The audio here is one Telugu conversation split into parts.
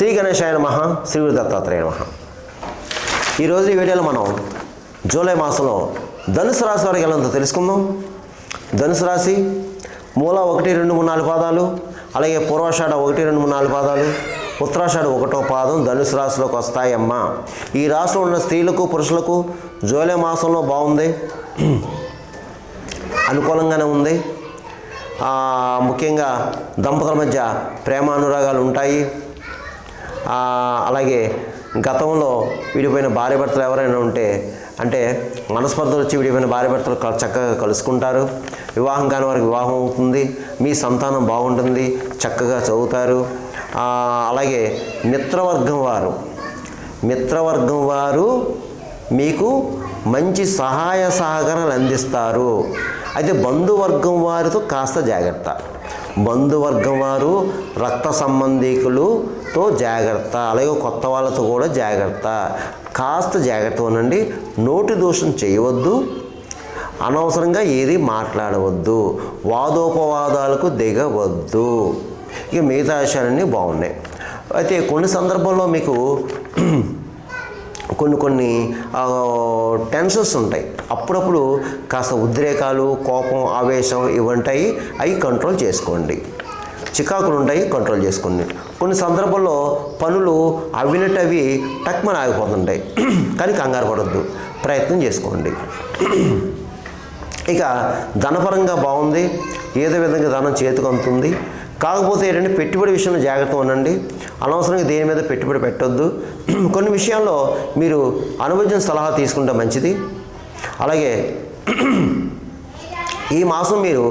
శ్రీ గణేశాయ నమ శ్రీ గురు దత్తాత్రేయ నమ ఈరోజు ఈ వీడియోలో మనం జూలై మాసంలో ధనుసు రాశి వారికి ఎలా తెలుసుకుందాం. ధనుసు రాశి మూల ఒకటి రెండు మూడు నాలుగు పాదాలు అలాగే పూర్వాషాఢ ఒకటి రెండు మూడు నాలుగు పాదాలు ఉత్తరాషాఢ ఒకటో పాదం ధనుసు రాశిలోకి వస్తాయమ్మా. ఈ రాశిలో ఉన్న స్త్రీలకు పురుషులకు జూలై మాసంలో బాగుంది. అనుకూలంగానే ఉంది. ముఖ్యంగా దంపతుల మధ్య ప్రేమ అనురాగాలు ఉంటాయి. అలాగే గతంలో విడిపోయిన భార్య భర్తలు ఎవరైనా ఉంటే అంటే మనస్పర్ధలు వచ్చి విడిపోయిన భార్య భర్తలు చక్కగా కలుసుకుంటారు. వివాహం కాని వారికి వివాహం అవుతుంది. మీ సంతానం బాగుంటుంది. చక్కగా చదువుతారు. అలాగే మిత్రవర్గం వారు మిత్రవర్గం వారు మీకు మంచి సహాయ సహకారాలు అందిస్తారు. అయితే బంధువర్గం వారితో కాస్త జాగ్రత్త. బంధువర్గం వారు రక్త తో జాగ్రత్త. అలాగే కొత్త వాళ్ళతో కూడా జాగ్రత్త. కాస్త జాగ్రత్త ఉండండి. నోటి దోషం చేయవద్దు. అనవసరంగా ఏది మాట్లాడవద్దు. వాదోపవాదాలకు దిగవద్దు. ఇక మిగతా విషయాలన్నీ బాగున్నాయి. అయితే కొన్ని సందర్భాల్లో మీకు కొన్ని కొన్ని టెన్షన్స్ ఉంటాయి. అప్పుడప్పుడు కాస్త ఉద్రేకాలు కోపం ఆవేశం ఇవి ఉంటాయి అవి కంట్రోల్ చేసుకోండి. చికాకులు ఉంటాయి కంట్రోల్ చేసుకోండి కొన్ని సందర్భాల్లో పనులు అవినట్టు అవి టక్మని ఆగిపోతుంటాయి. కానీ కంగారు పడద్దు. ప్రయత్నం చేసుకోండి. ఇక ధనపరంగా బాగుంది. ఏదో విధంగా ధనం చేతికి అందుతుంది. కాకపోతే ఏంటంటే పెట్టుబడి విషయంలో జాగ్రత్త ఉండండి. అనవసరంగా దేని మీద పెట్టుబడి పెట్టొద్దు. కొన్ని విషయాల్లో మీరు అనుభవించిన సలహా తీసుకుంటే మంచిది. అలాగే ఈ మాసం మీరు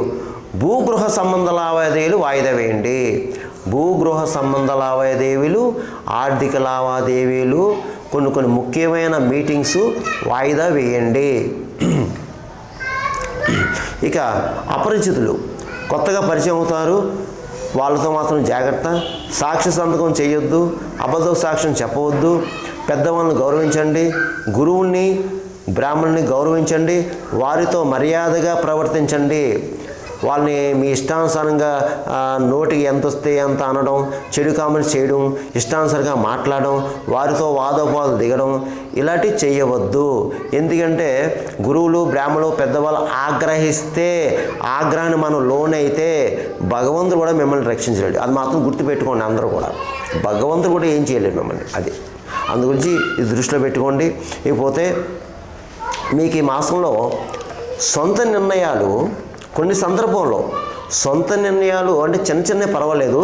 భూగృహ సంబంధ లావాదేవీలు వాయిదా వేయండి. భూగృహ సంబంధ లావాదేవీలు ఆర్థిక లావాదేవీలు కొన్ని కొన్ని ముఖ్యమైన మీటింగ్స్ వాయిదా వేయండి. ఇక అపరిచితులు కొత్తగా పరిచయం అవుతారు. వాళ్ళతో మాత్రం జాగ్రత్త. సాక్షి సంతకం చేయొద్దు. అబద్ధ సాక్ష్యం చెప్పవద్దు. పెద్దవాళ్ళని గౌరవించండి. గురువుని బ్రాహ్మణుని గౌరవించండి. వారితో మర్యాదగా ప్రవర్తించండి. వాళ్ళని మీ ఇష్టానుసారంగా నోటికి ఎంత వస్తే ఎంత అనడం చెడు కామెంట్స్ చేయడం ఇష్టానుసారంగా మాట్లాడడం వారితో వాదోపాలు దిగడం ఇలాంటివి చేయవద్దు. ఎందుకంటే గురువులు బ్రాహ్మణులు పెద్దవాళ్ళు ఆగ్రహిస్తే ఆగ్రహాన్ని మనం లోన్ అయితే భగవంతుడు కూడా మిమ్మల్ని రక్షించలేడు. అది మాత్రం గుర్తుపెట్టుకోండి అందరూ కూడా. భగవంతుడు కూడా ఏం చేయలేడు మిమ్మల్ని. అది. అందు గురించి ఇది దృష్టిలో పెట్టుకోండి. ఇకపోతే మీకు ఈ మాసంలో సొంత నిర్ణయాలు కొన్ని సందర్భంలో సొంత నిర్ణయాలు అంటే చిన్న చిన్న పర్వాలేదు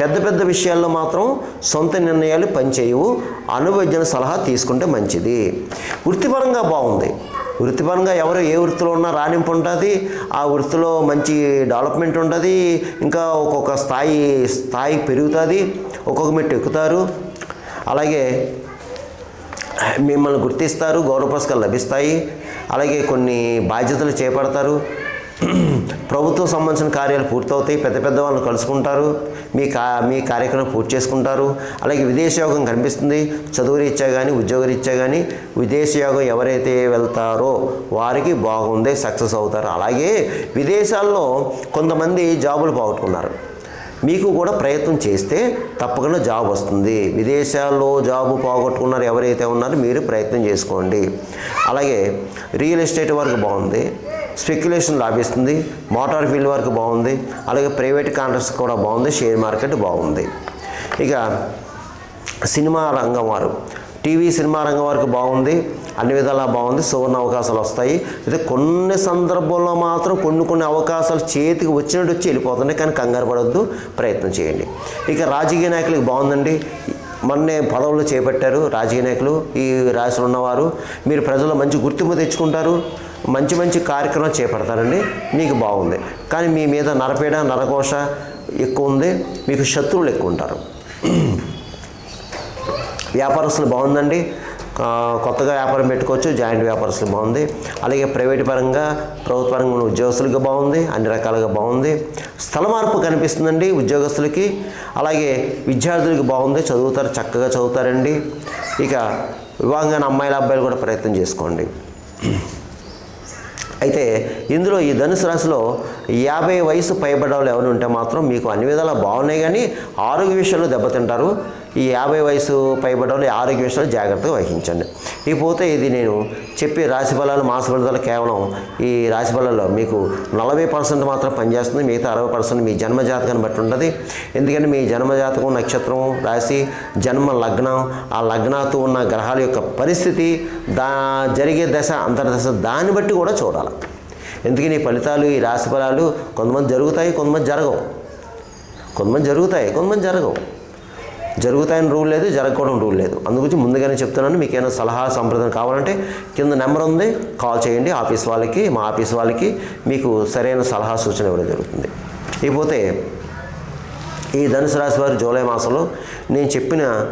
పెద్ద పెద్ద విషయాల్లో మాత్రం సొంత నిర్ణయాలు పనిచేయవు అనువైద్యుల సలహా తీసుకుంటే మంచిది. వృత్తిపరంగా బాగుంది. వృత్తిపరంగా ఎవరు ఏ వృత్తిలో ఉన్నా రాణింపు ఉంటుంది ఆ వృత్తిలో మంచి డెవలప్మెంట్ ఉంటుంది ఇంకా ఒక్కొక్క స్థాయి స్థాయి పెరుగుతుంది ఒక్కొక్క మెట్టు ఎక్కుతారు. అలాగే మిమ్మల్ని గుర్తిస్తారు గౌరవ పురస్కారాలు లభిస్తాయి. అలాగే కొన్ని బాధ్యతలు చేపడతారు. ప్రభుత్వం సంబంధించిన కార్యాలు పూర్తవుతాయి పెద్ద పెద్ద వాళ్ళు కలుసుకుంటారు మీ కా మీ కార్యక్రమం పూర్తి చేసుకుంటారు. అలాగే విదేశయోగం కనిపిస్తుంది చదువు రీత్యా కానీ ఉద్యోగ రీత్యా కానీ విదేశయోగం ఎవరైతే వెళ్తారో వారికి బాగుంది సక్సెస్ అవుతారు. అలాగే విదేశాల్లో కొంతమంది జాబులు పోగొట్టుకున్నారు. మీకు కూడా ప్రయత్నం చేస్తే తప్పకుండా జాబ్ వస్తుంది. విదేశాల్లో జాబ్ పోగొట్టుకున్నారు ఎవరైతే ఉన్నారో మీరు ప్రయత్నం చేసుకోండి. అలాగే రియల్ ఎస్టేట్ వరకు బాగుంది. స్పెక్యులేషన్ లాభిస్తుంది మోటార్ ఫీల్డ్ వరకు బాగుంది అలాగే ప్రైవేట్ కాంట్రాక్ట్స్ కూడా బాగుంది షేర్ మార్కెట్ బాగుంది. ఇక సినిమా రంగం వారు. టీవీ సినిమా రంగం వరకు బాగుంది అన్ని విధాలా బాగుంది సువర్ణ అవకాశాలు వస్తాయి. అయితే కొన్ని సందర్భంలో మాత్రం కొన్ని కొన్ని అవకాశాలు చేతికి వచ్చినట్టు వచ్చి వెళ్ళిపోతున్నాయి కానీ కంగారు పడొద్దు ప్రయత్నం చేయండి. ఇక రాజకీయ నాయకులకు బాగుందండి. మొన్నే పదవులు చేపట్టారు రాజకీయ నాయకులు ఈ రాశిలో ఉన్నవారు. మీరు ప్రజల్లో మంచి గుర్తింపు తెచ్చుకుంటారు. మంచి మంచి కార్యక్రమాలు చేపడతారండి. మీకు బాగుంది. కానీ మీ మీద నరపేడ నరకోష ఎక్కువ ఉంది. మీకు శత్రువులు ఎక్కువ ఉంటారు. వ్యాపారస్తులు బాగుందండి. కొత్తగా వ్యాపారం పెట్టుకోవచ్చు. జాయింట్ వ్యాపారస్తులు బాగుంది. అలాగే ప్రైవేట్ పరంగా ప్రభుత్వ పరంగా ఉన్న బాగుంది. అన్ని రకాలుగా బాగుంది. స్థల మార్పు కనిపిస్తుందండి ఉద్యోగస్తులకి. అలాగే విద్యార్థులకు బాగుంది. చదువుతారు చక్కగా చదువుతారండి. ఇక వివాహంగా అమ్మాయిల అబ్బాయిలు కూడా ప్రయత్నం చేసుకోండి. అయితే ఇందులో ఈ ధనుసు రాశిలో యాభై వయసు పైబడ్డ వాళ్ళు ఎవరు ఉంటే మాత్రం మీకు అన్ని విధాలా బాగున్నాయి కానీ ఆరోగ్య విషయంలో దెబ్బతింటారు. ఈ యాభై వయసు పైబడ్డ ఆరోగ్య విషయంలో జాగ్రత్తగా వహించండి. ఇకపోతే ఇది నేను చెప్పే రాశి ఫలాలు మాస ఫలితాలు కేవలం ఈ రాశి ఫలాల్లో మీకు నలభై పర్సెంట్ మాత్రం పనిచేస్తుంది మిగతా అరవై పర్సెంట్ మీ జన్మజాతకాన్ని బట్టి ఉంటుంది ఎందుకంటే మీ జన్మ జాతకం నక్షత్రం రాశి జన్మ లగ్నం ఆ లగ్నాతో ఉన్న గ్రహాల యొక్క పరిస్థితి దా జరిగే దశ అంతర్దశ దాన్ని బట్టి కూడా చూడాలి. ఎందుకని ఈ ఫలితాలు ఈ రాశి ఫలాలు కొంతమంది జరుగుతాయి కొంతమంది జరగవు. కొంతమంది జరుగుతాయి కొంతమంది జరగవు. జరుగుతాయని రూల్ లేదు జరగకూడని రూల్ లేదు. అందుగురించి ముందుగానే చెప్తున్నాను. మీకు ఏమైనా సలహా సంప్రదం కావాలంటే కింద నెంబర్ ఉంది. కాల్ చేయండి. ఆఫీస్ వాళ్ళకి మా ఆఫీస్ వాళ్ళకి మీకు సరైన సలహా సూచన ఇవ్వడం జరుగుతుంది. ఇకపోతే ఈ ధనుసు రాశి వారు జూలై మాసంలో నేను చెప్పిన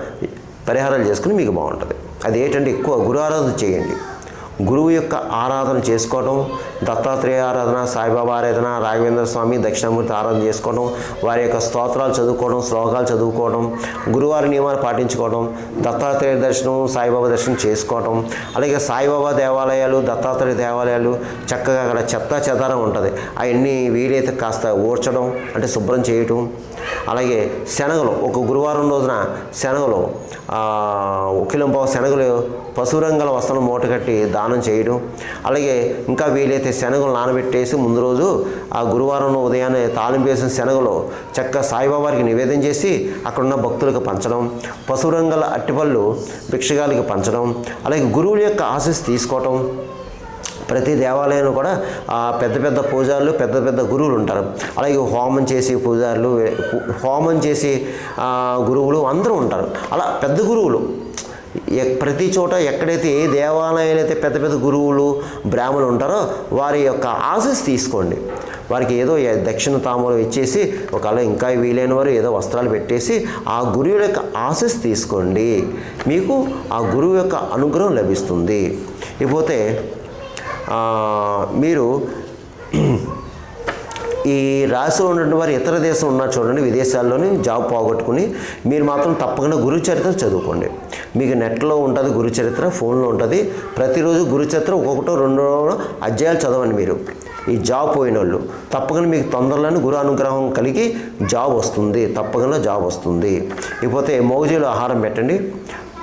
పరిహారాలు చేసుకుని మీకు బాగుంటుంది. అది ఏంటంటే ఎక్కువ గురు ఆరాధన చేయండి. గురువు యొక్క ఆరాధన చేసుకోవడం దత్తాత్రేయ ఆరాధన సాయిబాబా ఆరాధన రాఘవేంద్ర స్వామి దక్షిణామూర్తి ఆరాధన చేసుకోవడం వారి యొక్క స్తోత్రాలు చదువుకోవడం శ్లోకాలు చదువుకోవడం గురువారి నియమాలు పాటించుకోవడం దత్తాత్రేయ దర్శనం సాయిబాబా దర్శనం చేసుకోవడం అలాగే సాయిబాబా దేవాలయాలు దత్తాత్రేయ దేవాలయాలు చక్కగా అక్కడ చెత్త చెదారం ఉంటుంది. అవన్నీ వీలైతే కాస్త ఊడ్చడం అంటే శుభ్రం చేయటం అలాగే శనగలు ఒక గురువారం రోజున శనగలు ఆ, ఒక కిలోంపావు శనగలు పశురంగల వస్త్రం మూట కట్టి దానం చేయడం. అలాగే ఇంకా వీలైతే శనగలు నానబెట్టేసి ముందు రోజు ఆ గురువారం ఉదయాన్నే తాలింపు వేసిన శనగలు చక్క సాయిబాబారికి నివేదన చేసి అక్కడున్న భక్తులకు పంచడం. పశువు రంగుల అట్టిపళ్ళు భిక్షగాలకి పంచడం. అలాగే గురువుల యొక్క ఆశీస్ తీసుకోవటం. ప్రతి దేవాలయంలో కూడా పెద్ద పెద్ద పూజారులు పెద్ద పెద్ద గురువులు ఉంటారు. అలాగే హోమం చేసి పూజారులు హోమం చేసి గురువులు అందరూ ఉంటారు. అలా పెద్ద గురువులు. ప్రతి చోట ఎక్కడైతే ఏ దేవాలయాలు అయితే పెద్ద పెద్ద గురువులు బ్రాహ్మణులు ఉంటారో వారి యొక్క ఆశీస్ తీసుకోండి. వారికి ఏదో దక్షిణ తామరం ఇచ్చేసి ఒకవేళ ఇంకా వీలైన వారు ఏదో వస్త్రాలు పెట్టేసి ఆ గురువు యొక్క ఆశీస్ తీసుకోండి. మీకు ఆ గురువు యొక్క అనుగ్రహం లభిస్తుంది. ఇకపోతే మీరు ఈ రాశిలో ఉన్నటువంటి వారు ఇతర దేశం ఉన్నారు చూడండి విదేశాల్లోని జాబ్ పోగొట్టుకుని మీరు మాత్రం తప్పకుండా గురు చరిత్ర చదువుకోండి. మీకు నెట్లో ఉంటుంది గురు చరిత్ర ఫోన్లో ఉంటుంది. ప్రతిరోజు గురు చరిత్ర ఒక్కొక్కటో రెండో అధ్యాయాలు చదవండి మీరు. ఈ జాబ్ పోయిన వాళ్ళు తప్పకుండా మీకు తొందరలోనే గురు అనుగ్రహం కలిగి జాబ్ వస్తుంది తప్పకుండా జాబ్ వస్తుంది. ఇకపోతే మోజీలో ఆహారం పెట్టండి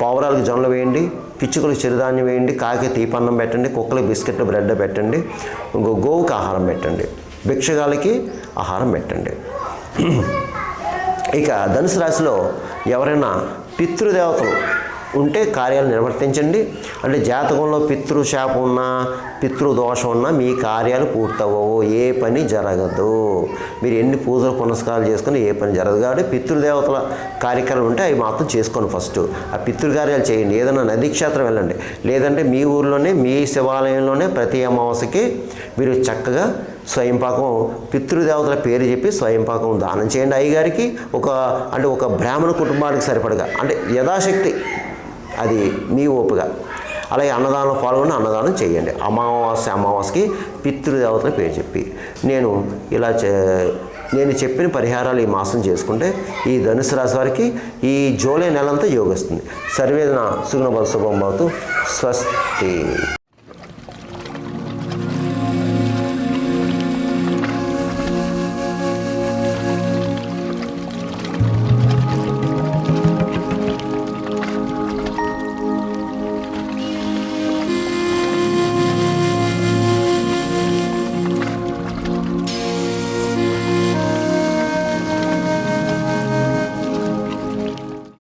పావురాలకు జొన్నలు వేయండి పిచ్చుకలు చిరుధాన్యం వేయండి కాకి తీపన్నం పెట్టండి కుక్కలకు బిస్కెట్లు బ్రెడ్ పెట్టండి ఇంకో గోవుకి ఆహారం పెట్టండి భిక్షగాలకి ఆహారం పెట్టండి. ఇక ధనుసు రాశిలో ఎవరైనా పితృదేవతలు ఉంటే కార్యాలు నిర్వర్తించండి. అంటే జాతకంలో పితృశాపం ఉన్నా పితృదోషం ఉన్నా మీ కార్యాలు పూర్తవవు ఏ పని జరగదు. మీరు ఎన్ని పూజలు పునస్కారాలు చేసుకుని ఏ పని జరగదు. కాబట్టి పితృదేవతల కార్యక్రమాలు ఉంటే అవి మాత్రం చేసుకోండి ఫస్ట్. ఆ పితృకార్యాలు చేయండి. ఏదైనా నదీ క్షేత్రం వెళ్ళండి. లేదంటే మీ ఊర్లోనే మీ శివాలయంలోనే ప్రతి అమావాస్యకి మీరు చక్కగా స్వయంపాకం పితృదేవతల పేరు చెప్పి స్వయంపాకం దానం చేయండి అయ్యగారికి. ఒక అంటే ఒక బ్రాహ్మణ కుటుంబానికి సరిపడగా. అంటే యథాశక్తి అది మీ ఓపుగా అలాగే అన్నదానంలో పాల్గొని అన్నదానం చేయండి. అమావాస్య అమావాస్యకి పితృదేవతల పేరు చెప్పి. నేను ఇలా చే నేను చెప్పిన పరిహారాలు ఈ మాసం చేసుకుంటే ఈ ధనుసు రాశి వారికి ఈ జూలై నెలంతా యోగిస్తుంది. సర్వేదన సుగుణ శుభం భవతు. స్వస్తి.